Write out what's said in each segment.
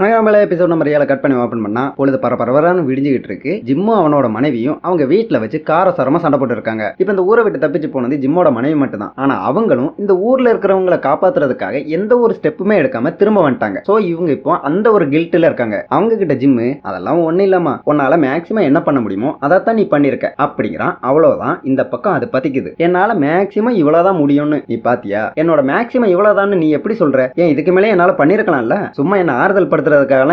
வணக்கமலை episode number ஏழை cut பண்ணி open பண்ணா பொழுது பரபரவரான்னு விடிஞ்சுக்கிட்டு இருக்கு. ஜிம்மும் அவனோட மனைவியும் அவங்க வீட்டில் வச்சு காரசாரமா சண்டை போட்டு இருக்காங்க இப்போ இந்த ஊரை விட்டு தப்பிச்சு போனது ஜிம்மோட மனைவி மட்டும்தான். ஆனா அவங்களும் இந்த ஊர்ல இருக்கிறவங்களை காப்பாத்துறதுக்காக எந்த ஒரு ஸ்டெப்புமே எடுக்காம திரும்ப வந்துட்டாங்க. ஸோ இவங்க இப்போ அந்த ஒரு கில்ட்டில் இருக்காங்க. அவங்க கிட்ட ஜிம்மு அதெல்லாம் ஒன்றும் இல்லாமா உன்னால மேக்ஸிமம் என்ன பண்ண முடியுமோ அதைத்தான் நீ பண்ணியிருக்க அப்படிங்கிறான். அவ்வளோதான் இந்த பக்கம் அது பத்திக்குது. என்னால் மேக்ஸிமம் இவ்வளவுதான் முடியும்னு. நீ பாத்தியா? என்னோட மேக்ஸிமம் இவ்வளோதான்னு நீ எப்படி சொல்ற? ஏன் இதுக்கு மேலே என்னால் பண்ணியிருக்கலாம்ல சும்மா என்ன ஆறுதல் படுத்த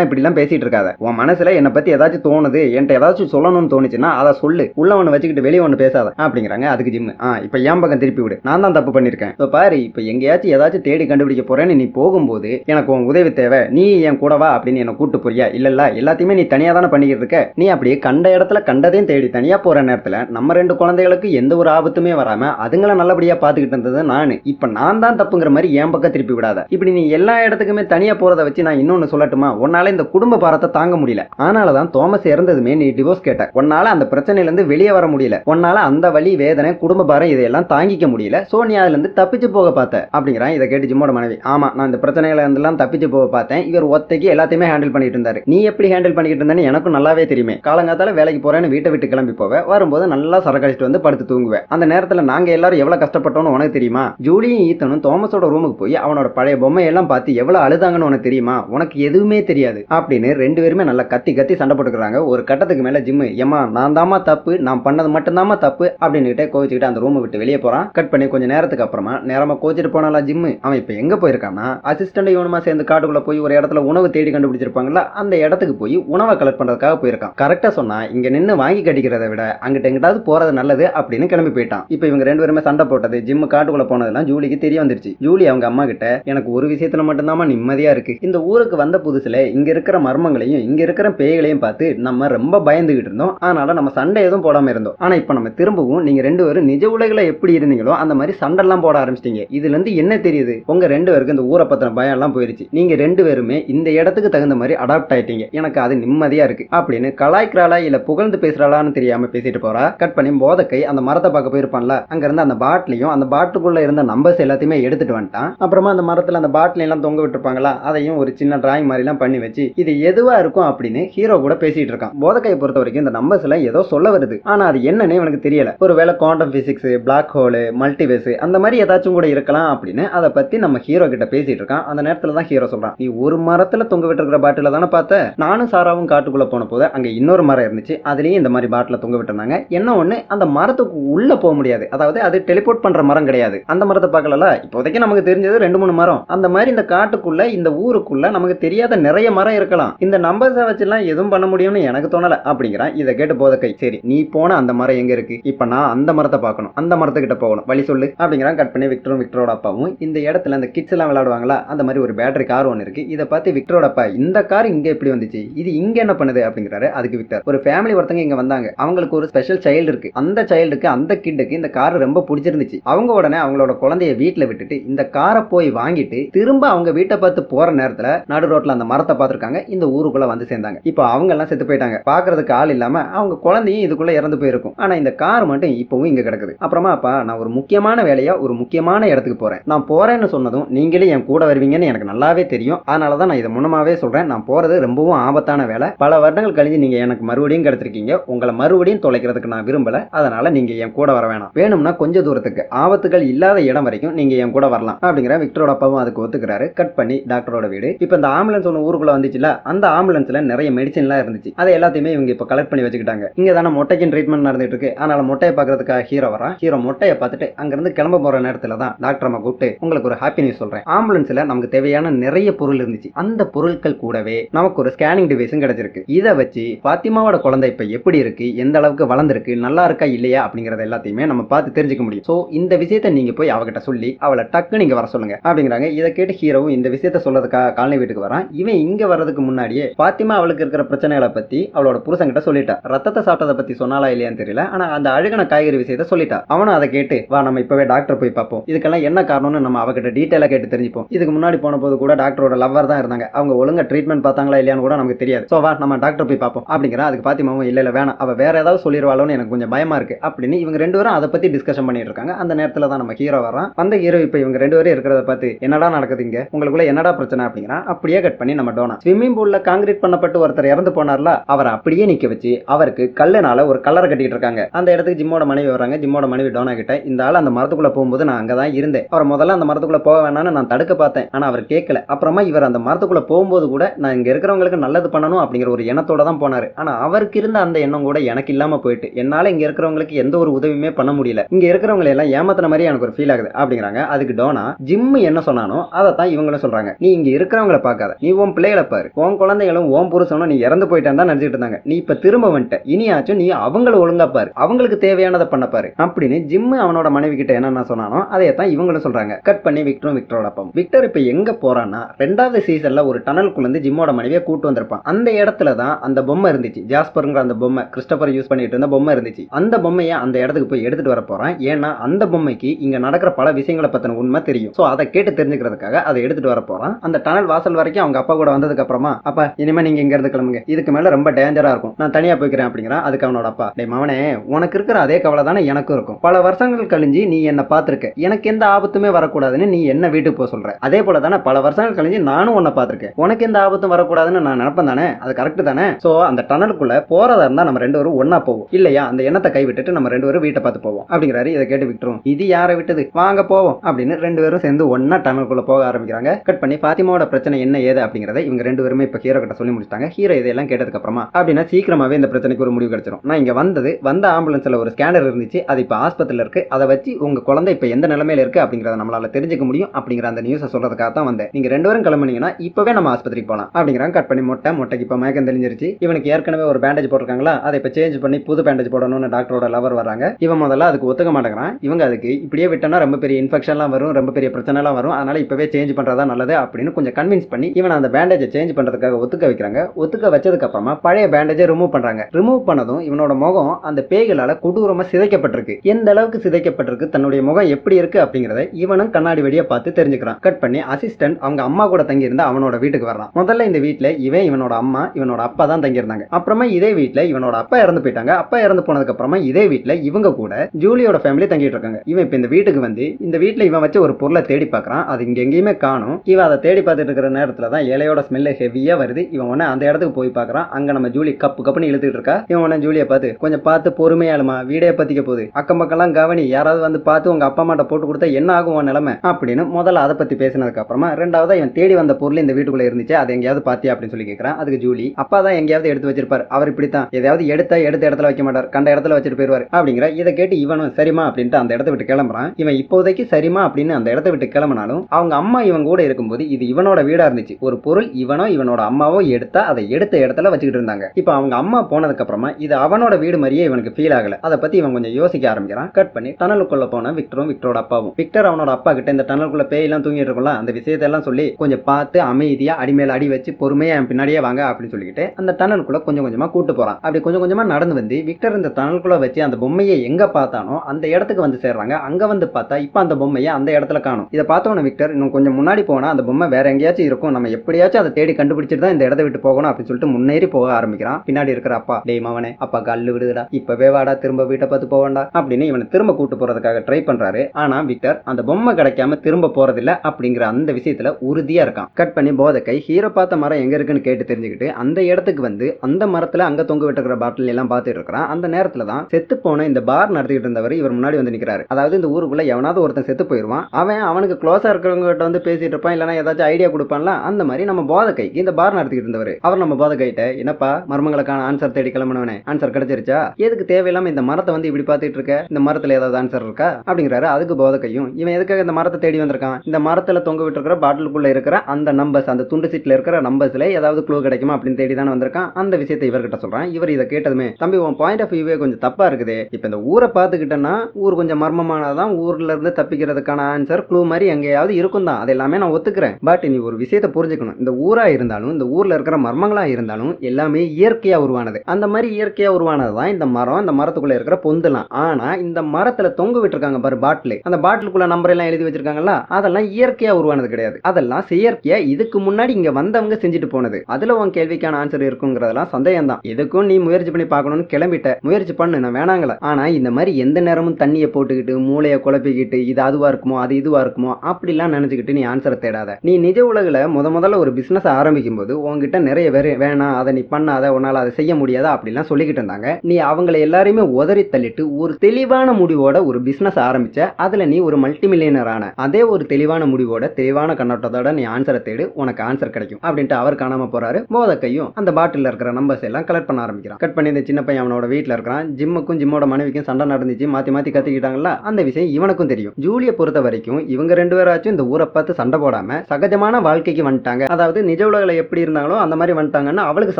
இப்படி எல்லாம் பேசிட்டு இருக்காத உன் மனசுல என்னை பத்தி ஏதாச்சும் தோணுது என்கிட்ட ஏதாச்சும் சொல்லணும்னு தோணுச்சுன்னா அதை சொல்லு. உள்ள ஒன்று வச்சுக்கிட்டு வெளியே ஒன்று பேசாத. அப்படிங்கிறாங்க. அதுக்கு ஜிம்மு. ஆ இப்போ என் பக்கம் திருப்பி விடு. நான் தான் தப்பு பண்ணிருக்கேன். இப்போ பாரு இப்போ எங்கேயாச்சும் ஏதாச்சும் தேடி கண்டுபிடிக்க போறேன்னு நீ போகும்போது எனக்கு உன் உதவி தேவை. நீ என் கூட வா அப்படின்னு என்ன கூட்டு போறியா? இல்ல இல்ல. எல்லாத்தையுமே நீ தனியா தானே பண்ணிக்கிட்டு இருக்க. நீ அப்படியே கண்ட இடத்துல கண்டதையும் தேடி தனியா போற நேரத்துல நம்ம ரெண்டு குழந்தைகளுக்கு எந்த ஒரு ஆபத்துமே வராம அதுங்கள நல்லபடியா பாத்துக்கிட்டு இருந்தது நானு. இப்ப நான் தான் தப்புங்கிற மாதிரி என் பக்கம் திருப்பி விடாத. இப்படி நீ எல்லா இடத்துக்குமே தனியா போறத வச்சு நான் இன்னொன்னு சொல்லட்டுமா? உன்னால இந்த குடும்ப பாரத்தை தாங்க முடியல. அதனாலதான் தோமஸ் இறந்ததுமே நீ டிவோர்ஸ் கேட்ட. உன்னால அந்த பிரச்சனையில இருந்து வெளியே வர முடியல. உன்னால அந்த வழி வேதனை குடும்ப பாரம் இதையெல்லாம் தாங்கிக்க முடியல. சோ நீ அதுல இருந்து தப்பிச்சு போக பார்த்த. அப்படிங்கிறான் இதை கேட்டு ஜிம்மோட மனைவி. ஆமா நான் இந்த பிரச்சனையில இருந்தெல்லாம் தப்பிச்சு போக பார்த்தேன். இவர் ஒத்தைக்கு எல்லாத்தையுமே ஹேண்டில் பண்ணிட்டு இருந்தாரு. நீ எப்படி ஹேண்டில் பண்ணிட்டு இருந்தேன்னு எனக்கும் நல்லாவே தெரியுமே. காலங்காத்தால வேலைக்கு போறேன்னு வீட்டை விட்டு கிளம்பி போவ. வரும்போது நல்லா சரக்கடிச்சிட்டு வந்து படுத்து தூங்குவேன் அந்த நேரத்துல நாங்க எல்லாரும் எவ்வளவு கஷ்டப்பட்டோம்னு உனக்கு தெரியுமா? ஜூலியும் ஈத்தனும் தோமஸோட ரூமுக்கு போய் அவனோட பழைய பொம்மையெல்லாம் பார்த்து எவ்வளவு அழுதாங்கன்னு உனக்கு தெரியுமா? உனக்கு எதுவுமே தெரியாது அப்படின்னு ரெண்டு பேருமே நல்லா கத்தி கத்தி சண்டை போட்டுக்கிறாங்க. ஒரு கட்டத்துக்கு மேல ஜிம்மு ஏமா நான் தாமா தப்பு நான் பண்ணது மட்டும்தாம்மா தப்பு அப்படின்னுகிட்டே கோவிச்சுக்கிட்டு அந்த ரூமை விட்டு வெளியே போறான். கட் பண்ணி கொஞ்சம் நேரத்துக்கு அப்புறமா நேரமா கோச்சிட்டு போனாலா ஜிம்மு. அவன் இப்ப எங்க போயிருக்கான்னா அசிஸ்டன்ட் இவனுமா சேர்ந்து காட்டுக்குள்ள போய் ஒரு இடத்துல உணவு தேடி கண்டுபிடிச்சிருப்பாங்கல்ல அந்த இடத்துக்கு போய் உணவை கலெக்ட் பண்றதுக்காக போயிருக்கான். கரெக்டா சொன்னா இங்க நின்று வாங்கி கட்டிக்கிறத விட அங்கிட்ட எங்கிட்டாவது போறது நல்லது அப்படின்னு கிளம்பி போயிட்டான். இப்போ இவங்க ரெண்டு பேருமே சண்டை போட்டது ஜிம்மு காட்டுக்குள்ள போனதெல்லாம் ஜூலிக்கு தெரிய வந்துருச்சு. ஜூலி அவங்க அம்மா கிட்ட எனக்கு ஒரு விஷயத்துல மட்டும்தாம்மா நிம்மதியா இருக்கு. இந்த ஊருக்கு வந்த புதுசுல இங்க இருக்கிற மர்மங்களையும் இங்க இருக்கிற பேய்களையும் பார்த்து நம்ம ரொம்ப பயந்துகிட்டு இருந்தோம். அதனால நம்ம சண்டை எதுவும் போடாம இருந்தோம். ஆனா இப்ப நம்ம திரும்பவும் நீங்க ரெண்டு பேரும் நிஜ உலகில எப்படி இருந்தீங்களோ அந்த மாதிரி சண்டைலாம் போட ஆரம்பிச்சிட்டீங்க. இதுல இருந்து என்ன தெரியுது? உங்க ரெண்டு பேருக்கு இந்த ஊரை பத்தின பயம் எல்லாம் போயிருச்சு. நீங்க ரெண்டு பேருமே இந்த இடத்துக்கு தகுந்த மாதிரி அடாப்ட் ஆயிட்டீங்க. எனக்கு அது நிம்மதியா இருக்கு. அப்படின்னு கலாய்க்கிறாளா இல்ல புகழ்ந்து பேசுறாளான்னு தெரியாம பேசிட்டு போறா? கட் பண்ணி போதக்கை அந்த மரத்தை பார்க்க போயிருப்பான்ல அங்க இருந்து அந்த பாட்டிலையும் அந்த பாட்டுக்குள்ள இருந்த நம்பர்ஸ் எல்லாத்தையுமே எடுத்துட்டு வந்துட்டான். அப்புறமா அந்த மரத்துல அந்த பாட்டில் எல்லாம் தொங்க விட்டுருப்பாங்களா? அதையும் ஒரு சின்ன டிராயிங் மாதிரி எல்லாம் பண்ணி வச்சு இது எதுவா இருக்கும் அப்படின்னு ஹீரோ கூட பேசிட்டு இருக்கான். போதக்கையை பொறுத்த வரைக்கும் இந்த நம்பர்ஸ் எல்லாம் ஏதோ சொல்ல வருது. ஆனா அது என்னன்னு எனக்கு தெரியல. ஒருவேளை quantum physics black hole multiverse அந்த மாதிரி ஏதாச்சும் கூட இருக்கலாம் அப்படின்னு அதை பத்தி நம்ம ஹீரோ கிட்ட பேசிட்டு இருக்கான். அந்த நேரத்துல தான் ஹீரோ சொல்றான் நீ ஒரு மரத்துல தொங்க விட்டுருக்கிற பாட்டில தானே பார்த்த? நானும் சாராவும் காட்டுக்குள்ள போன போது அங்க இன்னொரு மரம் இருந்துச்சு. அதுலயும் இந்த மாதிரி பாட்டில தொங்க விட்டுருந்தாங்க. என்ன ஒண்ணு? அந்த மரத்துக்கு உள்ள போக முடியாது. அதாவது அது டெலிபோர்ட் பண்ற மரம் கிடையாது. அந்த மரத்தை பார்க்கல இப்போதைக்கு நமக்கு தெரிஞ்சது ரெண்டு மூணு மரம். அந்த மாதிரி இந்த காட்டுக்குள்ள இந்த ஊருக்குள்ள நமக்கு தெரியாத நிறைய மரம் இருக்கலாம். இந்த நம்பர்ஸை வச்சுலாம் எதுவும் பண்ண முடியும்னு எனக்கு தோணல. அப்படிங்கிறான். இதை கேட்டு போதக்கை சரி நீ போன அந்த மரம் எங்க இருக்கு? இப்ப நான் அந்த மரத்தை பார்க்கணும். அந்த மரத்துக்கிட்ட போகணும். வழி சொல்லு. அப்படிங்கிறான். கட் பண்ணி விக்டரும் விக்டரோட அப்பாவும். இந்த இடத்துல அந்த கிட்ஸ் எல்லாம் விளையாடுவாங்களா? அந்த மாதிரி ஒரு பேட்டரி கார் ஒன்று இருக்கு. இதை பார்த்து விக்டரோட அப்பா இந்த கார் இங்க எப்படி வந்துச்சு? இது இங்க என்ன பண்ணுது? அப்படிங்கிறாரு. அதுக்கு விக்டர். ஒரு ஃபேமிலி ஒருத்தங்க இங்க வந்தாங்க. அவங்களுக்கு ஒரு ஸ்பெஷல் சைல்டு இருக்கு. அந்த சைல்டுக்கு அந்த கிட்டுக்கு இந்த கார் ரொம்ப பிடிச்சிருந்துச்சு. அவங்க உடனே அவங்களோட குழந்தைய வீட்டுல விட்டுட்டு இந்த காரை போய் வாங்கிட்டு திரும்ப அவங்க வீட்டை பார்த்து போற நேரத்துல நடு ரோட்ல அந்த மரத்தை பார்த்துருக்காங்க இந்த ஊருக்குள்ள வந்து சேர்ந்தாங்க. இப்போ அவங்க எல்லாம் செத்து போயிட்டாங்க. பாக்குறதுக்கு ஆள் இல்லாம அவங்க குழந்தையும் இதுக்குள்ள இறந்து போயிருக்கும். ஆனா இந்த கார் மட்டும் இப்பவும் இங்க கிடக்குது. அப்புறமா அப்பா நான் ஒரு முக்கியமான வேலையா ஒரு முக்கியமான இடத்துக்கு போறேன். நான் போறேன்னு சொன்னதும் நீங்களே என் கூட வருவீங்கன்னு எனக்கு நல்லாவே தெரியும். அதனாலதான் நான் இதை முன்னமாவே சொல்றேன். நான் போறது ரொம்பவும் ஆபத்தான வேலை. பல வருடங்கள் கழிஞ்சு நீங்க எனக்கு மறுபடியும் கிடைச்சிருக்கீங்க. உங்களை மறுபடியும் தொலைக்கிறதுக்கு நான் விரும்பல. அதனால நீங்க என் கூட வர வேணாம். வேணும்னா கொஞ்ச தூரத்துக்கு. ஆபத்துகள் இல்லாத இடம் வரைக்கும் நீங்க என் கூட வரலாம். அப்படிங்கிற விக்டரோட அப்பாவும் அதுக்கு ஒத்துக்கிறாரு. கட் பண்ணி டாக்டரோட வீடு. இப்போ இந்த ஆம்புலன்ஸ் ஒன்று ஊருக்குள்ள வந்துச்சுல அந்த ஆம்புலன்ஸில் நிறைய மெடிசன்லாம் இருந்துச்சு. அதை எல்லாத்தையுமே இவங்க இப்போ கலெக்ட் பண்ணி வச்சுக்கிட்டாங்க. இங்க தானே மொட்டைக்கு ட்ரீட்மெண்ட் நடந்துட்டு இருக்கு அதனால மொட்டையை பார்க்கறதுக்காக ஹீரோ வரா ஹீரோ மொட்டையை பார்த்துட்டு அங்கிருந்து கிளம்ப போகிற நேரத்தில் தான் டாக்டர் அம்மா கூப்பிட்டு உங்களுக்கு ஒரு ஹாப்பி நியூஸ் சொல்கிறேன் ஆம்புலன்ஸில் நமக்கு தேவையான நிறைய பொருள் இருந்துச்சு. அந்த பொருட்கள் கூடவே நமக்கு ஒரு ஸ்கேனிங் டிவைஸும் கிடைச்சிருக்கு. இதை வச்சு பாத்திமாவோட குழந்தை இப்போ எப்படி இருக்கு? எந்த அளவுக்கு வளர்ந்துருக்கு? நல்லா இருக்கா இல்லையா? அப்படிங்கிறத எல்லாத்தையுமே நம்ம பார்த்து தெரிஞ்சுக்க முடியும். ஸோ இந்த விஷயத்தை நீங்க போய் அவகிட்ட சொல்லி அவளை டக்கு நீங்க வர சொல்லுங்க அப்படிங்கிறாங்க. இதை கேட்டு ஹீரோவும் இந்த விஷயத்த சொல்றதுக்காக காலனி வீட்டுக்கு வரான். இவன் இங்க வர்றதுக்கு முன்னாடியே பாத்திமா அவளுக்கு இருக்கிற பிரச்சனைகளை பத்தி அவளோட புருஷன்கிட்ட சொல்லிட்டா. ரத்தத்தை சாப்பிட்டதை பத்தி சொன்னாலா இல்லையான்னு தெரியல. ஆனா அந்த அழுகன காய்கறி விஷயத்த சொல்லிட்டா. அவனும் அதை கேட்டு வா நம்ம இப்பவே டாக்டர் போய் பார்ப்போம். இதுக்கெல்லாம் என்ன காரணம்னு நம்ம அவகிட்ட டீட்டெயிலா கேட்டு தெரிஞ்சுப்போம். இதுக்கு முன்னாடி போன போது கூட டாக்டரோட லவ்வர் தான் இருந்தாங்க. அவங்க ஒழுங்கா ட்ரீட்மெண்ட் பார்த்தாங்களா இல்லையான்னு கூட நமக்கு தெரியாது. சோ வா நம்ம டாக்டர் போய் பார்ப்போம். அப்படிங்கிற அதுக்கு பாத்திமாவும் இல்ல இல்ல வேணாம். அவ வேற ஏதாவது சொல்லிடுவாளோன்னு எனக்கு கொஞ்சம் பயமா இருக்கு. அப்படின்னு இவங்க ரெண்டு பேரும் அதை பத்தி டிஸ்கஷன் பண்ணிட்டு இருக்காங்க. அந்த நேரத்துல தான் நம்ம ஹீரோ வரான் அந்த ஹீரோ இப்போ இவங்க ரெண்டு பேரும் இருக்கிறத பார்த்து என்னடா நடக்குது இங்க? உங்களுக்குள்ள என்னடா பிரச்சனை? அப்படிங்கிறான். அப்படியே கட் பண்ணி நம்ம டோனா. ஸ்விம்மிங் பூல்ல காங்கிரீட் பண்ணப்பட்டு ஒருத்தர் இறந்து போனார்ல அவர் அப்படியே நிக்க வச்சு அவருக்கு கல்லுனால ஒரு கலரை கட்டிட்டு இருக்காங்க. அந்த இடத்துக்கு ஜிம்மோட மனைவி வராங்க. ஜிம்மோட மனைவி டோனா கிட்ட இந்த ஆள் அந்த மரத்துக்குள்ள போகும்போது நான் அங்கதான் இருந்தேன். அவர் முதல்ல அந்த மரத்துக்குள்ள போக வேணாம்னு நான் தடுக்க பார்த்தேன். ஆனா அவர் கேட்கல. அப்புறமா இவர் அந்த மரத்துக்குள்ள போகும்போது கூட நான் இங்க இருக்கிறவங்களுக்கு நல்லது பண்ணணும் அப்படிங்கிற ஒரு எண்ணத்தோட தான் போனாரு. ஆனா அவருக்கு இருந்த அந்த எண்ணம் கூட எனக்கு இல்லாம போயிட்டு என்னால இங்க இருக்கிறவங்களுக்கு எந்த ஒரு உதவியுமே பண்ண முடியல. இங்க இருக்கிறவங்களை எல்லாம் ஏமாத்தின மாதிரி எனக்கு ஒரு ஃபீல் ஆகுது அப்படிங்கிறாங்க. அதுக்கு டோனா ஜிம் என்ன சொன்னானோ அதை தான் இவங்களும் சொல்றாங்க. நீ இங்க இருக்கிறவங்கள பார்க்காத. நீ உன் பிள்ளைகளை பாரு. உன் குழந்தைகளும் உன் புருஷனும் நீ இறந்து போயிட்டான் தான் நினைச்சிட்டு இருந்தாங்க. நீ இப்ப திரும்ப வந்துட்ட. இனியாச்சும் நீ அவங்கள ஒழுங்கா பாரு. அவங்களுக்கு தேவையானதை பண்ண பாரு. அப்படின்னு ஜிம் அவனோட மனைவி கிட்ட என்னென்ன சொன்னானோ அதே தான் இவங்களும் சொல்றாங்க. கட் பண்ணி விக்டரும் விக்டரோட அப்பம். விக்டர் இப்ப எங்க போறான்னா ரெண்டாவது சீசன்ல ஒரு டனலுக்குள்ள இருந்து ஜிம்மோட மனைவியை கூட்டு வந்திருப்பான். அந்த இடத்துல தான் அந்த பொம்மை இருந்துச்சு. ஜாஸ்பருங்கிற அந்த பொம்மை கிறிஸ்டபர் யூஸ் பண்ணிட்டு இருந்த பொம்மை இருந்துச்சு. அந்த பொம்மையை அந்த இடத்துக்கு போய் எடுத்துட்டு வர போறான். ஏன்னா அந்த பொம்மைக்கு இங்க நடக்கிற பல விஷயங்களை பத்தின உண்மை தெரியும். சோ அதை கேட்டு தெரிஞ்சுக்கிறதுக்காக அதை எடுத்துட்டு வர போறான். அந்த டனல் வாசல் வரைக்கும் அவங்க அப்பா கூட வந்ததுக்கு அப்புறமா அப்பா இனிமே நீங்க இங்க இருந்து கிளம்புங்க. இதுக்கு மேல ரொம்ப டேஞ்சரா இருக்கும். நான் தனியா போய்க்கிறேன் அப்படிங்கிறான் அதுக்கு அவனோட அப்பா. டே மவனே உனக்கு இருக்கிற அதே கவலை தானே எனக்கும் இருக்கும். பல வருஷங்கள் கழிஞ்சு நீ என்ன பார்த்துருக்க. எனக்கு எந்த ஆபத்துமே வரக்கூடாதுன்னு நீ என்ன வீட்டுக்கு போக சொல்ற. அதே போல தானே பல வருஷங்கள் கழிஞ்சு நானும் உன்னை பார்த்துருக்கேன். உனக்கு எந்த ஆபத்தும் வரக்கூடாதுன்னு நான் நினைப்பேன் தானே? அது கரெக்ட் தானே? சோ அந்த டனலுக்குள்ள போறதா இருந்தா நம்ம ரெண்டு பேரும் ஒன்னா போவோம். இல்லையா அந்த எண்ணத்தை கைவிட்டுட்டு நம்ம ரெண்டு பேரும் வீட்டை பார்த்து போவோம். அப்படிங்கிறாரு. இதை கேட்டு விட்டுரும். இது யாரை விட்டது? வாங்க போவோம். அப்படின்னு ரெண்டு பேரும் சேர்ந்து ஒன்னா டனலுக்குள்ள போக ஆரம்பிக்கிறாங்க. கட் பண்ணி பாத்திமாவோட பிரச்சனை என்ன? ஏது? அப்படிங்கிறத இவங்க ரெண்டு பேருமே இப்போ ஹீரோ கிட்ட சொல்லி முடிச்சிட்டாங்க. ஹீரோ இதெல்லாம் கேட்டதுக்கு அப்புறமா அப்படின்னா சீக்கிரமாவே இந்த பிரச்சனைக்கு ஒரு முடிவு கிடைச்சிரும். நான் இங்கே வந்தது வந்த ஆம்புலன்ஸில் ஒரு ஸ்கேனர் இருந்துச்சு அது இப்போ ஆஸ்பத்திரியில இருக்கு. அதை வச்சு உங்க குழந்தை இப்போ எந்த நிலமையில இருக்கு அப்படிங்கிறத நம்மளால தெரிஞ்சுக்க முடியும் அப்படிங்கிற அந்த நியூஸை சொல்றதுக்காக தான் வந்தேன். நீங்க ரெண்டு பேரும் கிளம்புனீங்கன்னா இப்பவே நம்ம ஆஸ்பத்திரிக்கு போலாம். அப்படிங்கிறாங்க கட் பண்ணி மொட்டை மொட்டைக்கு இப்போ மயக்கம் தெரிஞ்சிருச்சு இவனுக்கு ஏற்கனவே ஒரு பேண்டேஜ் போட்டிருக்காங்களா? அதை இப்போ சேஞ்ச் பண்ணி புது பேண்டேஜ் போடணும்னு டாக்டரோட லவர் வராங்க இவன் முதல்ல அதுக்கு ஒத்துக்க மாட்டேங்கிறான். இவங்க அதுக்கு இப்படியே விட்டோம்னா ரொம்ப பெரிய இன்ஃபெக்ஷன்லாம் வரும் ரொம்ப பெரிய பிரச்சனைலாம் வரும். அதனால இப்பவே சேஞ்ச் பண்றதா நல்லது அப்படின்னு கொஞ்சம் கன்வின்ஸ் பண்ணி இவன் அந்த பேண்டேஜை சேஞ்ச் பண்ணுறதுக்காக ஒத்துக்க வைக்கிறாங்க. ஒத்துக்க வச்சதுக்கப்புறமா பழைய பேண்டேஜை ரிமூவ் பண்ணுறாங்க ரிமூவ் பண்ணதும் இவனோட முகம் அந்த பேய்களால் கொடூரமாக சிதைக்கப்பட்டிருக்கு. எந்த அளவுக்கு சிதைக்கப்பட்டிருக்கு தன்னுடைய முகம் எப்படி இருக்குது அப்படிங்கிறத இவனும் கண்ணாடி வழியா பார்த்து தெரிஞ்சுக்கிறான். கட் பண்ணி அசிஸ்டன்ட் அவங்க அம்மா கூட தங்கியிருந்த அவனோட வீட்டுக்கு வர்றான். முதல்ல இந்த வீட்டில் இவன் இவனோட அம்மா இவனோட அப்பா தான் தங்கியிருந்தாங்க. அப்புறமா இதே வீட்டில் இவனோட அப்பா இறந்து போயிட்டாங்க. அப்பா இறந்து போனதுக்கு அப்புறமா இதே வீட்டில் இவங்க கூட ஜூலியோட ஃபேமிலி தங்கிட்டு இருக்காங்க. இவன் இப்போ இந்த வீட்டுக்கு வந்து இந்த வீட்டில் இவன் வச்சு ஒரு பொருளை தேடி பார்க்குறான். அது இங்க எங்கேயுமே காணும். இவன் அதை தேடி பார்த்துட்டு இருக்கிற நேரத்தில் தான் இலையோட ஸ்மெல்லு ஹெவியாக வருது. இவன் உடனே அந்த இடத்துக்கு போய் பார்க்கறான். அங்க நம்ம ஜூலி கப்பு கப்புன்னு இழுத்துட்டு இருக்கா. இவன் உடனே ஜூலியை பார்த்து கொஞ்சம் பார்த்து பொறுமையாளுமா வீடே பத்திக்க போகுது. அக்கம் பக்கம்லாம் கவனி. யாராவது வந்து பார்த்து உங்க அப்பா அம்மாட்ட போட்டு கொடுத்தா என்ன ஆகும் உன் நிலமை? அப்படின்னு முதல்ல அதை பத்தி பேசினதுக்கு அப்புறமா ரெண்டாவது இவன் தேடி வந்த பொருள் இந்த வீட்டுக்குள்ளே இருந்துச்சு. அதை எங்கேயாவது பாத்தியா அப்படின்னு சொல்லி கேட்கறான் அதுக்கு ஜூலி அப்பா தான் எங்கேயாவது எடுத்து வச்சிருப்பார். அவர் இப்படி தான் எதையாவது எடுத்தா எடுத்த இடத்துல வைக்க மாட்டார். கண்ட இடத்துல வச்சுட்டு போயிடுவார் அப்படிங்கிற இதை கேட்டு இவனும் சரிமா அப்படின்ட்டு அந்த இடத்த விட்டு கிளம்புறான். இவன் இப்போதைக்கு சரிமா அப்படின்னு அந்த இடத்த விட்டு கிளம்பினாலும் அவங்க அம்மா இவன் கூட இருக்கும்போது இது இவனோட வீடா இருந்துச்சு. ஒரு பொருள் இவனோ இவனோட அம்மாவோ எடுத்தா அதை எடுத்த இடத்துல வச்சுக்கிட்டு இருந்தாங்க. இப்போ அவங்க அம்மா போனதுக்கு அப்புறமா இது அவனோட வீடு மாதிரியே இவனுக்கு ஃபீல் ஆகல. அதை பத்தி இவன் கொஞ்சம் யோசிக்க ஆரம்பிக்கிறான். கட் பண்ணி டனலுக்குள்ள போன விக்டரும் விக்டரோட அப்பாவும். விக்டர் அவனோட அப்பா கிட்ட இந்த டனலுக்குள்ள பேயெல்லாம் தூங்கிட்டு இருக்கும்ல அந்த விஷயத்தெல்லாம் சொல்லி கொஞ்சம் பார்த்து அமைதியா அடிமேல அடி வச்சு பொறுமையா என் பின்னாடியே வாங்க அப்படின்னு சொல்லிக்கிட்டு அந்த டனலுக்குள்ள கொஞ்சம் கொஞ்சமா கூட்டு போறான். அப்படி கொஞ்சம் கொஞ்சமா நடந்து வந்து விக்டர் இந்த டனலுக்குள்ள வச்சு அந்த பொம்மையை எங்க பார்த்தானோ அந்த இடத்துக்கு வந்து சேர்றாங்க. அங்க வந்து பார்த்தா இப்ப அந்த பொம்மையை அந்த இடத்துல காணும். இதை பார்த்தவன விக்டர் இன்னும் கொஞ்சம் முன்னாடி போனா அந்த பொம்மை வேற எங்கேயாச்சும் இருக்கும். நம்ம எப்படி எப்படியாச்சும் அதை தேடி கண்டுபிடிச்சிட்டு தான் இந்த இடத்த விட்டு போகணும் அப்படின்னு சொல்லிட்டு முன்னேறி போக ஆரம்பிக்கிறான். பின்னாடி இருக்கிற அப்பா டேய் மவனே அப்பா கல்லு விடுதுடா. இப்பவே வாடா திரும்ப வீட்டை பார்த்து போவேண்டா அப்படின்னு இவனை திரும்ப கூட்டு போறதுக்காக ட்ரை பண்றாரு. ஆனா விக்டர் அந்த பொம்மை கிடைக்காம திரும்ப போறதில்ல அப்படிங்கிற அந்த விஷயத்துல உறுதியா இருக்கான். கட் பண்ணி போதக்கை ஹீரோ பார்த்த மரம் எங்க இருக்குன்னு கேட்டு தெரிஞ்சுக்கிட்டு அந்த இடத்துக்கு வந்து அந்த மரத்துல அங்க தொங்க விட்டுக்கிற பாட்டில் எல்லாம் பார்த்துட்டு இருக்கிறான். அந்த நேரத்துல தான் செத்து போன இந்த பார் நடத்திட்டு இருந்தவர் இவர் முன்னாடி வந்து நிக்கிறாரு. அதாவது இந்த ஊருக்குள்ள எவனாவது ஒருத்தன் செத்து போயிருவான். அவன் அவனுக்கு க்ளோஸா இருக்கிறவங்க கிட்ட வந்து பேசிட்டு இருப்பான். இல்லைன்னா ஏதாச்சும் ஐடியா கொடுப்பான்ல. அந்த மாதிரி நம்ம போதக்கைக்கு இந்த பார் நடத்திக்கிட்டு இருந்தவர். அவர் நம்ம போதக்கைட்ட என்னப்பா மர்மங்களுக்கான ஆன்சர் தேடி கிளம்பினவனே ஆன்சர் கிடைச்சிருச்சா? எதுக்கு தேவையில்லாம இந்த மரத்தை வந்து இப்படி பார்த்துட்டு இருக்க? இந்த மரத்துல ஏதாவது ஆன்சர் இருக்கா? அப்படிங்கிறாரு. அதுக்கு போதகையும் இவன் எதுக்காக இந்த மரத்தை தேடி வந்திருக்கான்? இந்த மரத்துல தொங்க விட்டுருக்கிற பாட்டிலுக்குள்ள இருக்கிற அந்த நம்பர்ஸ் அந்த துண்டு சீட்ல இருக்கிற நம்பர்ஸ்ல ஏதாவது க்ளூ கிடைக்குமா அப்படின்னு தேடி தானே வந்திருக்கான். அந்த விஷயத்தை இவர்கிட்ட சொல்றான். இவர் இதை கேட்டதுமே தம்பி உன் பாயிண்ட் ஆஃப் வியூவே கொஞ்சம் தப்பா இருக்குது. இப்போ இந்த ஊரை பார்த்துக்கிட்டேன்னா ஊர் கொஞ்சம் மர்மமானதான் ஊர்ல இருந்து தப்பிக்கிறதுக்கான ஆன்சர் க்ளூ மாதிரி எங்கேயாவது இருக்கும் தான் அது எல்லாமே நான் ஒத்துக்கிறேன். பட் நீ ஒரு விஷயத்தை புரிஞ்சுக்கணும். இந்த ஊராக இருந்தாலும் இந்த ஊரில் இருக்கிற மர்மங்களாக இருந்தாலும் எல்லாமே இயற்கையாக உருவானது. அந்த மாதிரி இயற்கையாக உருவானது தான் இந்த மரம் இந்த மரத்துக்குள்ளே இருக்கிற பொந்துலாம். ஆனால் இந்த மரத்தில் தொங்க விட்டுருக்காங்க பாரு பாட்டில். அந்த பாட்டிலுக்குள்ள நம்பர் எல்லாம் எழுதி வச்சிருக்காங்கல்ல அதெல்லாம் இயற்கையாக உருவானது கிடையாது. அதெல்லாம் செயற்கையாக இதுக்கு முன்னாடி இங்கே வந்தவங்க செஞ்சுட்டு போனது. அதில் உன் கேள்விக்கான ஆன்சர் இருக்குங்கிறதெல்லாம் சந்தேகம் தான் எதுக்கும் நீ முயற்சி பண்ணி பார்க்கணும்னு கிளம்பிட்ட. முயற்சி பண்ணு நான் வேணாங்கள ஆனால் இந்த மாதிரி எந்த நேரமும் தண்ணியை போட்டுக்கிட்டு மூளையை குழப்பிக்கிட்டு இது அதுவாக இருக்குமோ அது இதுவாக இருக்குமோ அப்படிலாம் நினச்சிக்கிட்டு நீ ஆன்சரை தேடாத. நீ நிஜ உலகில் முத முதல்ல ஒரு ஒரு பிசினஸ் ஆரம்பிக்கும் போது உங்ககிட்ட நிறைய பேர் வேணாம் அதை நீ பண்ணாத உன்னால அதை செய்ய முடியாதா? அப்படிலாம் சொல்லிக்கிட்டு இருந்தாங்க. நீ அவங்களை எல்லாரையுமே உதறி தள்ளிட்டு ஒரு தெளிவான முடிவோட ஒரு பிசினஸ் ஆரம்பிச்ச அதுல நீ ஒரு மல்டி மில்லியனர் ஆன அதே ஒரு தெளிவான முடிவோட தெளிவான கண்ணோட்டத்தோட நீ ஆன்சரை தேடு உனக்கு ஆன்சர் கிடைக்கும் அப்படின்ட்டு அவர் காணாம போறாரு. போதக்கையும் அந்த பாட்டில் இருக்கிற நம்பர்ஸ் எல்லாம் கலெக்ட் பண்ண ஆரம்பிக்கிறான். கட் பண்ணி இந்த சின்ன பையன் அவனோட வீட்டில் இருக்கிறான். ஜிம்முக்கும் ஜிம்மோட மனைவிக்கும் சண்டை நடந்துச்சு மாத்தி மாத்தி கத்திக்கிட்டாங்கல்ல அந்த விஷயம் இவனுக்கும் தெரியும். ஜூலியை பொறுத்த வரைக்கும் இவங்க ரெண்டு பேராச்சும் இந்த ஊரை பார்த்து சண்டை போடாம சகஜமான வாழ்க்கைக்கு வந்துட்டாங்க. அதாவது நிஜ உலகில் எப்படி இருந்தாங்களோ அந்த மாதிரி வந்துட்டாங்கன்னு அவளுக்கு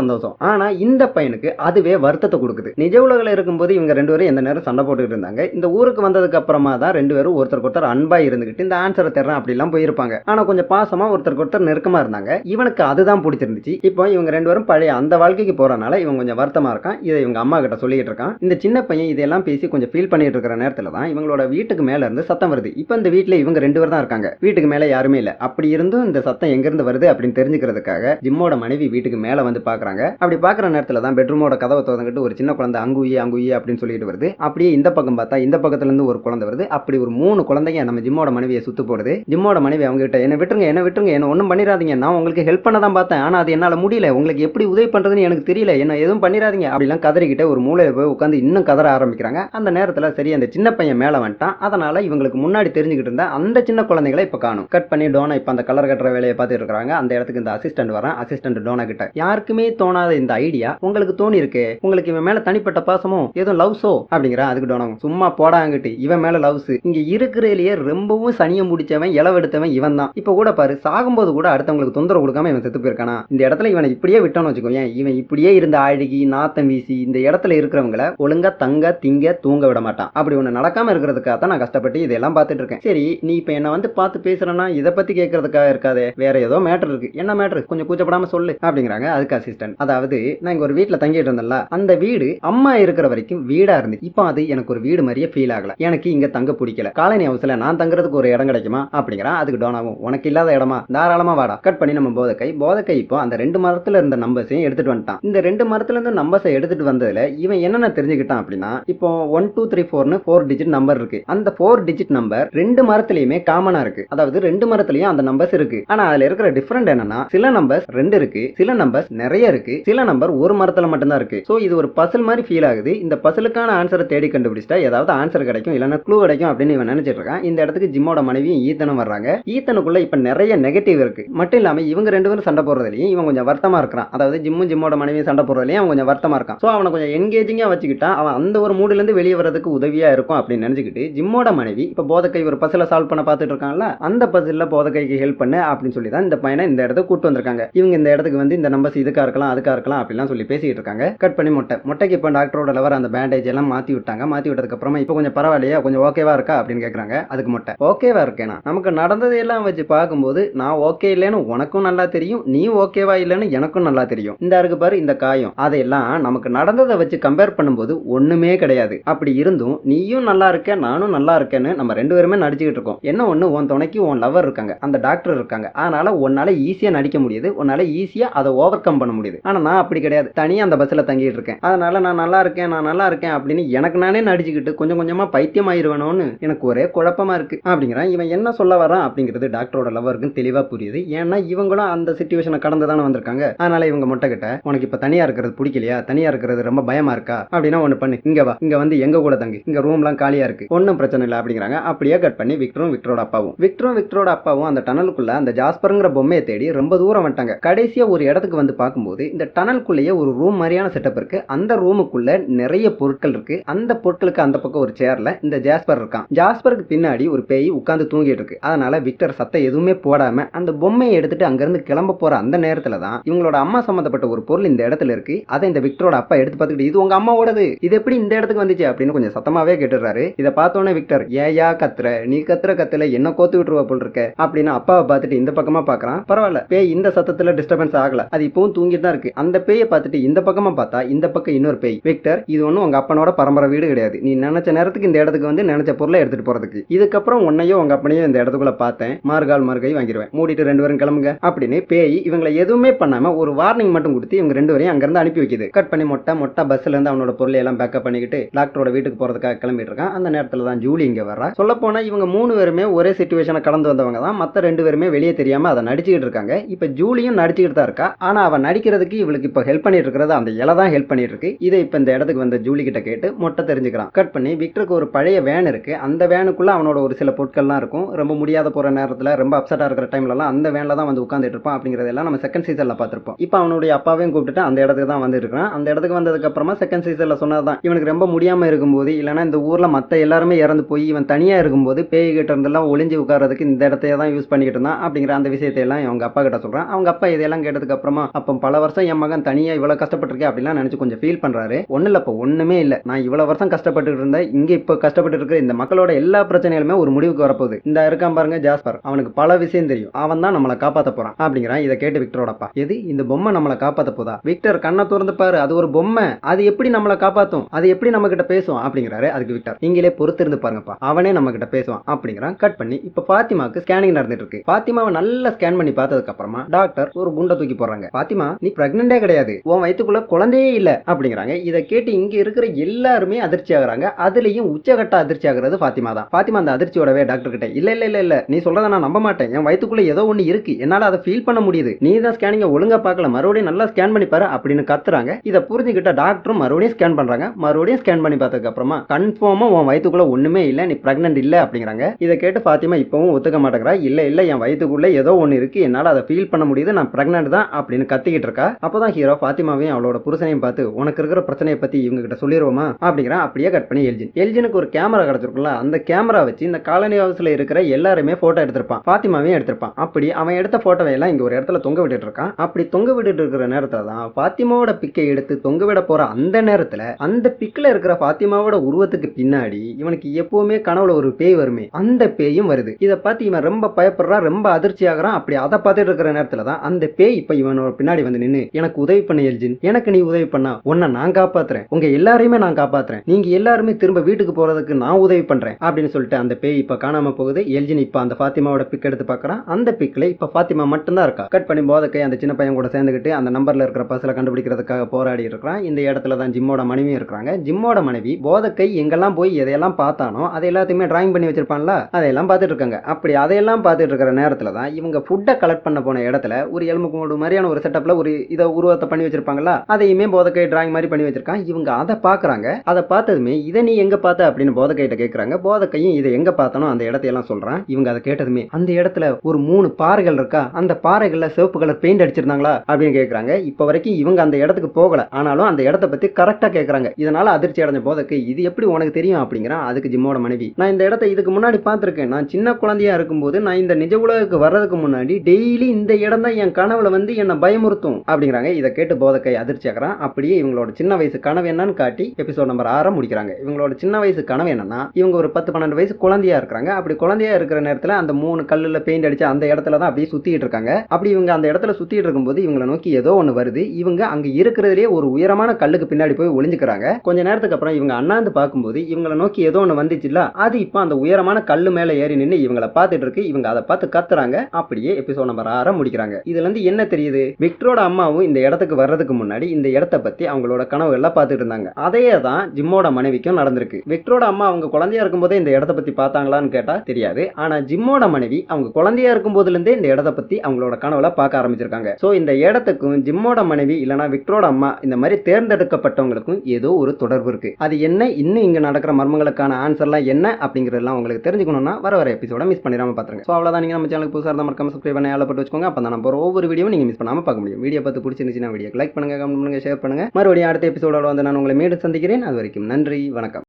சந்தோஷம். ஆனால் இந்த பையனுக்கு அதுவே வருத்தத்தை கொடுக்குது. நிஜ உலகில் இருக்கும்போது இவங்க ரெண்டு பேரும் எந்த நேரம் சண்டை போட்டுக்கிட்டு இருந்தாங்க. இந்த ஊருக்கு வந்ததுக்கு அப்புறமா தான் ரெண்டு பேரும் ஒருத்தருக்கு ஒருத்தர் அன்பாக இருந்துக்கிட்டு இந்த ஆன்சரை தர்றேன் அப்படிலாம் போயிருப்பாங்க. ஆனால் கொஞ்சம் பாசமாக ஒருத்தருக்கு ஒருத்தர் நெருக்கமாக இருந்தாங்க. இவனுக்கு அதுதான் பிடிச்சிருந்துச்சு. இப்போ இவங்க ரெண்டு பேரும் பழைய அந்த வாழ்க்கைக்கு போகிறனால இவன் கொஞ்சம் வருத்தமாக இருக்கான். இதை இவங்க அம்மா கிட்ட சொல்லிட்டு இருக்கான். இந்த சின்ன பையன் இதெல்லாம் பேசி கொஞ்சம் ஃபீல் பண்ணிட்டு இருக்கிற நேரத்தில் தான் இவங்களோட வீட்டுக்கு மேலே இருந்து சத்தம் வருது. இப்போ இந்த வீட்டில் இவங்க ரெண்டு பேர் தான் இருக்காங்க. வீட்டுக்கு மேலே யாருமே இல்லை. அப்படி இருந்தும் இந்த சத்தம் எங்கேருந்து வருது அப்படின்னு தெரிஞ்சுக்கிறதுக்காக ஜிம்மோட மனைவி வீட்டுக்கு மேல வந்து பாக்குறாங்க. அப்படி பாக்குற நேரத்துல தான் பெட்ரூமோட கதவை திறந்துக்கிட்டு ஒரு சின்ன குழந்தை அங்குயி அங்குயி அப்படின்னு சொல்லிட்டு வருது. அப்படியே இந்த பக்கம் பார்த்தா இந்த பக்கத்துல இருந்து ஒரு குழந்தை வருது. அப்படி ஒரு மூணு குழந்தைங்க நம்ம ஜிம்மோட மனைவியை சுத்து போடுது. ஜிம்மோட மனைவி அவங்க கிட்ட என்ன விட்டுருங்க என்ன விட்டுருங்க என்ன ஒன்றும் பண்ணிடாதீங்க. நான் உங்களுக்கு ஹெல்ப் பண்ண தான் பார்த்தேன். ஆனா அது என்னால முடியல. உங்களுக்கு எப்படி உதவி பண்றதுன்னு எனக்கு தெரியல. என்ன எதுவும் பண்ணிடாதீங்க. அப்படிலாம் கதறிக்கிட்டே ஒரு மூலையில போய் உட்காந்து இன்னும் கதற ஆரம்பிக்கிறாங்க. அந்த நேரத்துல சரி அந்த சின்ன பையன் மேல வந்துட்டான். அதனால இவங்களுக்கு முன்னாடி தெரிஞ்சுக்கிட்டு இருந்த அந்த சின்ன குழந்தைகளை இப்ப காணும். கட் பண்ணி டோனா இப்ப அந்த கலர் கட்டுற வேலையை பார்த்துட்டு இருக்காங்க அந்த இடத்துக்கு இந்த அசிஸ்டன்ட் வரான். அசிஸ்டன்ட் டோனா கிட்ட யாருக்குமே தோணாத இந்த ஐடியா உங்களுக்கு தோணி இருக்கு உங்களுக்கு இவன் மேல தனிப்பட்ட பாசமோ ஏதோ லவ்ஸோ அப்படிங்கிற அதுக்கு டோனா சும்மா போடாங்கிட்டு இவன் மேல லவ்ஸ் இங்க இருக்கிறதுலயே ரொம்பவும் சனியை முடிச்சவன் இளவெடுத்தவன் இவன் தான். இப்ப கூட பாரு சாகும்போது கூட அடுத்தவங்களுக்கு தொந்தரவு கொடுக்காம இவன் செத்து போயிருக்கானா? இந்த இடத்துல இவனை இப்படியே விட்டோம்னு வச்சுக்கோங்க இவன் இப்படியே இருந்த அழுகி நாத்தம் வீசி இந்த இடத்துல இருக்கிறவங்கள ஒழுங்கா தங்க திங்க தூங்க விட மாட்டான். அப்படி ஒண்ணு நடக்காம இருக்கிறதுக்காக தான் நான் கஷ்டப்பட்டு இதெல்லாம் பார்த்துட்டு இருக்கேன். சரி நீ இப்ப என்ன வந்து பார்த்து பேசுறேன்னா இதை பத்தி கேட்கறதுக்காக இருக்காதே. வேற ஏதோ மேட்டர் இருக்கு. என்ன மேட்ரு கொஞ்சம் கூச்சப்படாம சொல்லு அப்படிங்கிறாங்க அதுக்கு அசிஸ்டன்ட் அதாவது நான் இங்க ஒரு வீட்டுல தங்கிட்டு இருந்தேன்ல அந்த வீடு அம்மா இருக்கிற வரைக்கும் வீடா இருந்து இப்ப அது எனக்கு ஒரு வீடு மாதிரியே ஃபீல் ஆகல. எனக்கு இங்க தங்க பிடிக்கல. காலனி ஹவுஸ்ல நான் தங்குறதுக்கு ஒரு இடம் கிடைக்குமா? அப்படிங்கிறான். அதுக்கு டோனாவும் உனக்கு இல்லாத இடமா? தாராளமா வாடா. கட் பண்ணி நம்ம போதக்கை போதக்கை இப்போ அந்த ரெண்டு மரத்துல இருந்த நம்பர்ஸையும் எடுத்துட்டு வந்துட்டான். இந்த ரெண்டு மரத்துல இருந்து நம்பர்ஸை எடுத்துட்டு வந்ததுல இவன் என்னென்ன தெரிஞ்சுக்கிட்டான் அப்படின்னா இப்போ ஒன் டூ த்ரீ ஃபோர்னு ஃபோர் டிஜிட் நம்பர் இருக்கு. அந்த ஃபோர் டிஜிட் நம்பர் ரெண்டு மரத்துலயுமே காமனா இருக்கு. அதாவது ரெண்டு மரத்துலயும் அந்த நம்பர்ஸ் இருக்கு. ஆனா அதுல இருக்கிற டிஃபரெண்ட் என்னன்னா சில நம்பர்ஸ் ரெண்டு இருக்கு சில நம்பர்ஸ் நிறைய இருக்கு சில நம்பர் ஒரு மரத்துல மட்டும்தான் இருக்கு. ஸோ இது ஒரு பசில் மாதிரி ஃபீல் ஆகுது. இந்த பசிலுக்கான ஆன்சரை தேடி கண்டுபிடிச்சிட்டா ஏதாவது ஆன்சர் கிடைக்கும் இல்லைன்னா க்ளூ கிடைக்கும் அப்படின்னு இவன் நினைச்சிட்டு இருக்கான். இந்த இடத்துக்கு ஜிம்மோட மனைவியும் ஈத்தனும் வர்றாங்க. ஈத்தனுக்குள்ள இப்ப நிறைய நெகட்டிவ் இருக்கு. மட்டும் இல்லாம இவங்க ரெண்டு பேரும் சண்டை போடுறதுலையும் இவன் கொஞ்சம் வருத்தமா இருக்கிறான். அதாவது ஜிம்மும் ஜிம்மோட மனைவியும் சண்டை போடுறதுலையும் அவன் கொஞ்சம் வருத்தமா இருக்கான். ஸோ அவனை கொஞ்சம் என்கேஜிங்கா வச்சுக்கிட்டா அவன் அந்த ஒரு மூடுல இருந்து வெளியே வரதுக்கு உதவியா இருக்கும் அப்படின்னு நினைச்சுக்கிட்டு ஜிம்மோட மனைவி இப்ப போதக்கை ஒரு பசில சால்வ் பண்ண பார்த்துட்டு இருக்கான்ல அந்த பசில போதக்கைக்கு ஹெல்ப் பண்ணு அப்படின்னு சொல்லி தான் இந்த பையனை இந்த இடத்த கூட்டு வந்திருக்காங்க. இவங்க இந்த இடத்துக்கு வந்து இந்த நம்பர்ஸ் இதுக்கா இருக்கலாம் அதுக்கா இருக்கலாம் அப்படிலாம் சொல்லி பேசிட்டு இருக்காங்க. கட் பண்ணி முட்டை. முட்டைக்கு இப்போ டாக்டரோட லவர் அந்த பேண்டேஜ் எல்லாம் மாத்தி விட்டாங்க. மாத்தி விட்டதுக்கு அப்புறமா இப்போ கொஞ்சம் பரவாயில்லையா? கொஞ்சம் ஓகேவா இருக்கா? அப்படின்னு கேட்குறாங்க அதுக்கு முட்டை. ஓகேவா இருக்கேனா? நமக்கு நடந்ததை எல்லாம் வச்சு பார்க்கும்போது நான் ஓகே இல்லைன்னு உனக்கும் நல்லா தெரியும் நீ ஓகேவா இல்லைன்னு எனக்கும் நல்லா தெரியும். இந்த இருக்கு பாரு இந்த காயம். அதையெல்லாம் நமக்கு நடந்ததை வச்சு கம்பேர் பண்ணும்போது ஒண்ணுமே கிடையாது. அப்படி இருந்தும் நீயும் நல்லா இருக்க நானும் நல்லா இருக்கேன்னு நம்ம ரெண்டு பேருமே நடிச்சுக்கிட்டு இருக்கோம். என்ன ஒண்ணு? உன் துணைக்கு உன் லவர் இருக்காங்க. அந்த டாக்டர் இருக்காங்க. அதனால உன்னால ஈஸியா நடிக்க முடியுது. உன்னால ஈஸியா அதை ஓவர் கம் பண்ண முடியுது. ஆனா நான் அப்படி கிடையாது. தனியா அந்த பஸ்ல தங்கிட்டு இருக்கேன். அதனால நான் நல்லா இருக்கேன் நான் நல்லா இருக்கேன் அப்படின்னு எனக்கு நானே நடிச்சுக்கிட்டு கொஞ்சம் கொஞ்சமா பைத்தியம் ஆயிடுவேணும்னு எனக்கு ஒரே குழப்பமா இருக்கு. அப்படிங்கிறான். இவன் என்ன சொல்ல வரான் அப்படிங்கிறது டாக்டரோட லவருக்கும் தெளிவா புரியுது. ஏன்னா இவங்களும் அந்த சுச்சுவேஷனை கடந்து தானே வந்திருக்காங்க. அதனால இவங்க மொட்டை கிட்ட உனக்கு இப்ப தனியா இருக்கிறது பிடிக்கலையா? தனியா இருக்கிறது ரொம்ப பயமா இருக்கா? அப்படின்னா ஒண்ணு பண்ணு. இங்க வா. இங்க வந்து எங்க கூட தங்கு. இங்க ரூம்லாம் காலியா இருக்கு. ஒன்றும் பிரச்சனை இல்லை. அப்படிங்கிறாங்க. அப்படியே கட் பண்ணி விக்டரும் விக்டரோட அப்பாவும். விக்டரும் விக்டரோட அப்பாவும் அந்த டனலுக்குள்ள அந்த ஜாஸ்பருங்கிற பொம்மையை தேடி ரொம்ப தூரம் வந்துட்டாங்க. கடைசியா ஒரு இடத்துக்கு வந்து பார்க்கும்போது இந்த டனலுக்குள்ளேயே ஒரு ரூம் மாதிரியான செட்டப் இருக்கு. அந்த ரூமுக்குள்ள நிறைய பொருட்கள் இருக்கு. அந்த பொருட்களுக்கு அந்த பக்கம் ஒரு சேர்ல இந்த ஜாஸ்பர் இருக்கான். ஜாஸ்பருக்கு பின்னாடி ஒரு பேய் உட்கார்ந்து தூங்கிட்டு இருக்கு. அதனால விக்டர் சத்தம் எதுவுமே போடாம அந்த பொம்மையை எடுத்துட்டு அங்கிருந்து கிளம்ப போற அந்த நேரத்துல தான் இவங்களோட அம்மா சம்பந்தப்பட்ட ஒரு பொருள் இந்த இடத்துல இருக்கு. அதை இந்த விக்டரோட அப்பா எடுத்து பார்த்துக்கிட்டு இது உங்க அம்மாவோடது. இது எப்படி இந்த இடத்துக்கு வந்துச்சு? அப்படின்னு கொஞ்சம் சத்தமாவே கேட்டுறாரு இதை பார்த்தோன்னே விக்டர் ஏயா கத்துற. நீ கத்துற கத்துல என்ன கோத்து விட்டுருவா போல் இருக்க? அப்படின்னு அப்பாவை பார்த்துட்டு இந்த பக்கமா பாக்குறான் பரவாயில்ல பேய் இந்த சத்தத்துல டிஸ்டர்பன்ஸ் ஆகல. அது இப்பவும் தூங்கிட்டு தான் இருக்கு. அந்த பேயை பார்த்துட்டு இந்த பக்கமா பார்த்தா இந்த பக்கம் இன்னொரு பேய். விக்டர் இது ஒன்றும் உங்க அப்பனோட பரம்பரை வீடு கிடையாது. நீ நினைச்ச நேரத்துக்கு இந்த இடத்துக்கு வந்து நினைச்ச பொருளை எடுத்துட்டு போறதுக்கு. இதுக்கப்புறம் உன்னையும் உங்க அப்பனையும் இந்த இடத்துக்குள்ள பார்த்தேன். மார்கால் மார்கை வாங்கிடுவேன் மூடிட்டு ரெண்டு பேரும் கிளம்புங்க. அப்படின்னு பேய் இவங்களை எதுவுமே பண்ணாம ஒரு வார்னிங் மட்டும் கொடுத்து இவங்க ரெண்டு பேரையும் அங்கிருந்து அனுப்பி வைக்குது. கட் பண்ணி மொட்டை மொட்டை பஸ்ல இருந்து அவனோட பொருளை எல்லாம் பேக்கப் பண்ணிக்கிட்டு டாக்டரோட வீட்டுக்கு போறதுக்காக கிளம்பிட்டு இருக்கான். அந்த நேரத்துல தான் ஜூலி இங்க வர்றா. சொல்ல போனா இவங்க மூணு பேருமே ஒரே சுச்சுவேஷனை கடந்து வந்தவங்க தான். மத்த ரெண்டு பேருமே வெளியே தெரியாம அதை நடிச்சுக்கிட்டு நடிச்சுக்கிட்டு இருக்காங்க. இப்போ ஜூலியும் நடிச்சுக்கிட்டு தான் இருக்கா. ஆனால் அவன் நடிக்கிறதுக்கு இவளுக்கு இப்போ ஹெல்ப் பண்ணிட்டு இருக்கிறது அந்த இலை தான் ஹெல்ப் பண்ணிட்டு இருக்கு. இதை இப்போ இந்த இடத்துக்கு வந்த ஜூலி கிட்ட கேட்டு மொட்டை தெரிஞ்சுக்கிறான். கட் பண்ணி விக்டருக்கு ஒரு பழைய வேன் இருக்கு. அந்த வேனுக்குள்ள அவனோட ஒரு சில பொருட்கள்லாம் இருக்கும். ரொம்ப முடியாத போற நேரத்தில் ரொம்ப அப்செட்டாக இருக்கிற டைம்லலாம் அந்த வேனில் தான் வந்து உட்காந்துட்டு இருப்பான் அப்படிங்கிறதெல்லாம் நம்ம செகண்ட் சீசனில் பார்த்துருப்போம். இப்போ அவனுடைய அப்பாவையும் கூப்பிட்டுட்டு அந்த இடத்துக்கு தான் வந்துருக்கான் அந்த இடத்துக்கு வந்ததுக்கு அப்புறமா செகண்ட் சீசனில் சொன்னதான் இவனுக்கு ரொம்ப முடியாமல் இருக்கும்போது இல்லைன்னா இந்த ஊரில் மற்ற எல்லாருமே இறந்து போய் இவன் தனியாக இருக்கும்போது பேய்கிட்ட இருந்தெல்லாம் ஒளிஞ்சு உட்கார்றதுக்கு இந்த இடத்தையே தான் யூஸ் பண்ணிக்கிட்டு இருந்தான் அப்படிங்கிற அந்த விஷயத்தை எல்லாம் அவங்க அப்பா கிட்ட சொல்கிறான் அவங்க அப்பா இதெல்லாம் கேட்டதுக்கு அப்புறமா அப்போ பல வருஷம் என் மகன் தனியாக இவ்வளோ கஷ்டப்பட்டிருக்கேன் அப்படிலாம் நினச்சி கொஞ்சம் ஃபீல் பண்ணுறாரு ஒன்றும் இல்லை இப்போ ஒன்றுமே இல்லை. நான் இவ்வளோ வருஷம் கஷ்டப்பட்டு இருந்தேன். இங்கே இப்போ கஷ்டப்பட்டு இருக்கிற இந்த மக்களோட எல்லா பிரச்சனைகளுமே ஒரு முடிவுக்கு வரப்போகுது. இந்த இருக்கான் பாருங்க ஜாஸ்பர். அவனுக்கு பல விஷயம் தெரியும். அவன் தான் நம்மளை காப்பாற்ற போகிறான் அப்படிங்கிறான். இதை கேட்டு விக்டரோட அப்பா. எது? இந்த பொம்மை நம்மளை காப்பாற்ற போதா? விக்டர் கண்ணை திறந்து பாரு. அது ஒரு பொம்மை. அது எப்படி நம்மளை காப்பாற்றும் அது எப்படி நம்ம கிட்ட பேசும்? அப்படிங்கிறாரு அதுக்கு விக்டர். நீங்களே பொறுத்து இருந்து பாருங்கப்பா. அவனே நம்ம கிட்ட பேசுவான் அப்படிங்கிறான். கட் பண்ணி இப்போ பாத்திமாக்கு ஸ்கேனிங் நடந்துட்டு இருக்கு. பாத்திமாவை நல்லா ஸ்கேன் பண்ணி பார்த்ததுக்கு அப்புறமா டாக்டர் ஒரு குண்டை தூக்கி போடுறாங்க. பாத்திமா நீ பிரெக்னண்டே கிடையாது. உன் வயிற்றுக்குள்ள குழந்தையே இல்ல. அப்படிங்கிறாங்க. இதை கேட்டு இங்க இருக்கிற எல்லாருமே அதிர்ச்சி ஆகுறாங்க. அதுலயும் உச்சகட்ட அதிர்ச்சி ஆகுறது பாத்திமா தான். பாத்திமா அந்த அதிர்ச்சியோடவே டாக்டர் கிட்ட இல்ல இல்ல இல்ல இல்ல நீ சொல்றத நான் நம்ப மாட்டேன். என் வயிற்றுக்குள்ள ஏதோ ஒண்ணு இருக்கு. என்னால அதை ஃபீல் பண்ண முடியுது. நீ தான் ஸ்கேனிங்க ஒழுங்கா பார்க்கல. மறுபடியும் நல்லா ஸ்கேன் பண்ணி பாரு அப்படின்னு கத்துறாங்க. இதை புரிஞ்சுக்கிட்ட டாக்டரும் மறுபடியும் ஸ்கேன் பண்றாங்க. மறுபடியும் ஸ்கேன் பண்ணி பார்த்ததுக்கு அப்புறமா கன்ஃபார்மா உன் வயிற்றுக்குள்ள ஒண்ணுமே இல்ல. நீ பிரெக்னன்ட் இல்ல அப்படிங்கிறாங்க. இதை கேட்டு பாத்திமா இப்பவும் ஒத்துக்க மாட்டேங்கிறா. இல்ல இல்ல என் வயிற்றுக்குள்ள ஏதோ ஒன்று இருக்கு. என்னால அதை ஃபீல் பண்ண முடியுது நான் ப்ரெக்னென்ட் தான் அப்படின்னு கத்திக்கிட்டு இருக்கா? அப்பதான் ஹீரோ பாத்திமாவையும் அவளோட புருஷனையும் பார்த்து உனக்கு இருக்கிற பிரச்சனையை பற்றி இவங்க கிட்ட சொல்லிடுவோமா அப்படிங்கிறான். அப்படியே கட் பண்ணி எல்ஜின். எல்ஜினுக்கு ஒரு கேமரா கிடச்சிருக்குல்ல அந்த கேமரா வச்சு இந்த காலனி ஹவுஸில் இருக்கிற எல்லாருமே ஃபோட்டோ எடுத்திருப்பான். பாத்திமாவையும் எடுத்திருப்பான். அப்படி அவன் எடுத்த ஃபோட்டோவையெல்லாம் எல்லாம் ஒரு இடத்துல தொங்க விட்டுட்டு இருக்கான். அப்படி தொங்க விட்டுட்டு இருக்கிற நேரத்தில் தான் பாத்திமாவோட பிக்கை எடுத்து தொங்க விட போகிற அந்த நேரத்தில் அந்த பிக்கில் இருக்கிற பாத்திமாவோட உருவத்துக்கு பின்னாடி இவனுக்கு எப்போவுமே கனவுல ஒரு பேய் வருமே அந்த பேயும் வருது. இதை பார்த்து இவன் ரொம்ப பயப்படுறான் ரொம்ப அதிர்ச்சியாகிறான். அப்படி அதை பார்த்துட்டு இருக்கிற நேரத்துல தான் அந்த பேய் இப்ப இவனோட பின்னாடி வந்து நின்னு எனக்கு உதவி பண்ண எல்ஜின். எனக்கு நீ உதவி பண்ணா உன்னை நான் காப்பாத்துறேன். உங்க எல்லாரையுமே நான் காப்பாத்துறேன். நீங்க எல்லாருமே திரும்ப வீட்டுக்கு போறதுக்கு நான் உதவி பண்றேன். அப்படின்னு சொல்லிட்டு அந்த பேய் இப்ப காணாம போகுது. எல்ஜின் இப்ப அந்த பாத்திமாவோட பிக் எடுத்து பார்க்கறான் அந்த பிக்ல இப்ப பாத்திமா மட்டும்தான் இருக்கா? கட் பண்ணி போதக்கை அந்த சின்ன பையன் கூட சேர்ந்துக்கிட்டு அந்த நம்பர்ல இருக்கிற பஸ்ல கண்டுபிடிக்கிறதுக்காக போராடி இருக்கிறான். இந்த இடத்துல தான் ஜிம்மோட மனைவியும் இருக்கிறாங்க. ஜிம்மோட மனைவி போதக்கை எங்கெல்லாம் போய் எதையெல்லாம் பார்த்தானோ அதை எல்லாத்தையுமே டிராயிங் பண்ணி வச்சிருப்பான்ல அதையெல்லாம் பார்த்துட்டு இருக்காங்க. அப்படி அதையெல்லாம் பார்த்துட்டு இருக்கிற நேரத்துல தான் இவங்க ஃபுட்டை கட் பண்ண போன இடத்துல ஒரு எலும்பு கூடு மாதிரியான ஒரு செட்டப்ல ஒரு இதை உருவத்தை பண்ணி வச்சிருப்பாங்களா அதையுமே போதக்கை டிராயிங் மாதிரி பண்ணி வச்சிருக்கான். இவங்க அதை பாக்குறாங்க அதை பார்த்ததுமே இதை நீ எங்க பார்த்த? அப்படின்னு போதக்கைட்ட கேட்கறாங்க போதக்கையும் இதை எங்க பார்த்தனோ அந்த இடத்தையெல்லாம் சொல்றான். இவங்க அதை கேட்டதுமே அந்த இடத்துல ஒரு மூணு பாறைகள் இருக்கா? அந்த பாறைகள்ல சிவப்பு கலர் பெயிண்ட் அடிச்சிருந்தாங்களா? அப்படின்னு கேட்கறாங்க இப்ப வரைக்கும் இவங்க அந்த இடத்துக்கு போகல. ஆனாலும் அந்த இடத்த பத்தி கரெக்டா கேட்கறாங்க இதனால அதிர்ச்சி அடைஞ்ச போதக்கு இது எப்படி உனக்கு தெரியும்? அப்படிங்கிறான் அதுக்கு ஜிம்மோட மனைவி. நான் இந்த இடத்த இதுக்கு முன்னாடி பார்த்துருக்கேன். நான் சின்ன குழந்தையா இருக்கும்போது நான் இந்த நிஜ உலகுக்கு வர்றதுக்கு முன்னாடி டெய்லி இந்த இடம் தான் என் கனவுல வந்து என்னை பயமுறுத்தும் அப்படிங்கிறாங்க. இதை கேட்டு போதக்கை அதிர்ச்சி ஆகிறான். அப்படியே இவங்களோட சின்ன வயசு கனவு என்னன்னு காட்டி எபிசோட் நம்பர் ஆற முடிக்கிறாங்க. இவங்களோட சின்ன வயசு கனவு என்னன்னா இவங்க ஒரு பத்து பன்னெண்டு வயசு குழந்தையா இருக்கிறாங்க. அப்படி குழந்தையா இருக்கிற நேரத்தில் அந்த மூணு கல்லுல பெயிண்ட் அடிச்சு அந்த இடத்துல தான் அப்படியே சுத்திட்டு இருக்காங்க. அப்படி இவங்க அந்த இடத்துல சுத்திட்டு இருக்கும்போது இவங்களை நோக்கி ஏதோ ஒன்று வருது. இவங்க அங்க இருக்கிறதுலேயே ஒரு உயரமான கல்லுக்கு பின்னாடி போய் ஒளிஞ்சுக்கிறாங்க. கொஞ்ச நேரத்துக்கு அப்புறம் இவங்க அண்ணாந்து பார்க்கும்போது இவங்களை நோக்கி ஏதோ ஒன்று வந்துச்சுல்ல அது இப்போ அந்த உயரமான கல்லு மேலே ஏறி நின்று இவங்களை பார்த்துட்டு இருக்கு. இவங்க அதை பார்த்து கத்துறாங்க. அப்படியே எபிசோட் நம்பர் ஆற முடிக்கிறாங்க. இதுல இருந்து என்ன தெரியுது? விக்டரோட அம்மாவும் இந்த இடத்துக்கு வர்றதுக்கு முன்னாடி இந்த இடத்த பத்தி அவங்களோட கனவுகள்ல பார்த்துட்டு இருந்தாங்க. அதையே தான் ஜிம்மோட மனைவிக்கும் நடந்திருக்கு. விக்டரோட அம்மா அவங்க குழந்தையா இருக்கும்போதே இந்த இடத்த பத்தி பார்த்தாங்களான்னு கேட்டா தெரியாது. ஆனா ஜிம்மோட மனைவி அவங்க குழந்தையா இருக்கும் போதுல இருந்தே இந்த இடத்த பத்தி அவங்களோட கனவுல பார்க்க ஆரம்பிச்சிருக்காங்க. சோ இந்த இடத்துக்கும் ஜிம்மோட மனைவி இல்லனா விக்டரோட அம்மா இந்த மாதிரி தேர்ந்தெடுக்கப்பட்டவங்களுக்கும் ஏதோ ஒரு தொடர்பு இருக்கு. அது என்ன? இன்னும் இங்க நடக்கிற மர்மங்களுக்கான ஆன்சர்லாம் என்ன? அப்படிங்கறதெல்லாம் உங்களுக்கு தெரிஞ்சுக்கணும்னா வர வர எபிசோட மிஸ் பண்ணிடாம பாத்துருங்க. ஸோ அவ்வளோதான் நீங்க நம்ம சேனலுக்கு புதுசாக இருந்தால் மறக்காம சப்ஸ்கிரைப் பண்ணி ஆளப்பட்டு வச்சுக்கோங்க அப்போ நம்ம ஒவ்வொரு வீடியோ நீங்கள் மிஸ் பண்ணாமல் பார்க்க முடியும். வீடியோ பார்த்து பிடிச்சிருந்துச்சுன்னா வீடியோ லைக் பண்ணுங்கள் கமெண்ட் பண்ணுங்க ஷேர் பண்ணுங்கள் மறுபடியும் அடுத்த எபிசோடோட வந்து நான் உங்களை மீண்டும் சந்திக்கிறேன். அது வரைக்கும் நன்றி வணக்கம்.